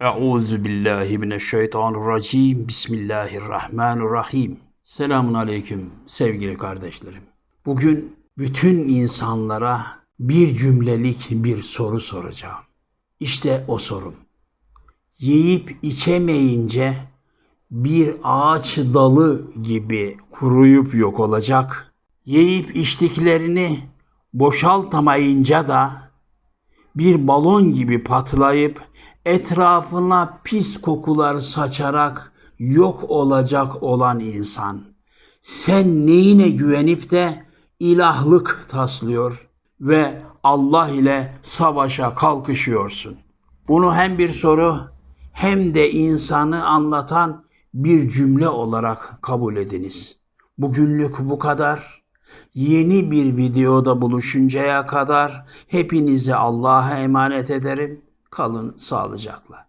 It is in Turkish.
Euzu billahi mineşşeytanirracim. Bismillahirrahmanirrahim. Selamun aleyküm sevgili kardeşlerim. Bugün bütün insanlara bir cümlelik bir soru soracağım. İşte o sorum. Yiyip içemeyince bir ağaç dalı gibi kuruyup yok olacak. Yiyip içtiklerini boşaltamayınca da bir balon gibi patlayıp etrafına pis kokular saçarak yok olacak olan insan. Sen neyine güvenip de ilahlık taslıyor ve Allah ile savaşa kalkışıyorsun. Bunu hem bir soru hem de insanı anlatan bir cümle olarak kabul ediniz. Bugünlük bu kadar. Yeni bir videoda buluşuncaya kadar hepinizi Allah'a emanet ederim. Kalın sağlıcakla.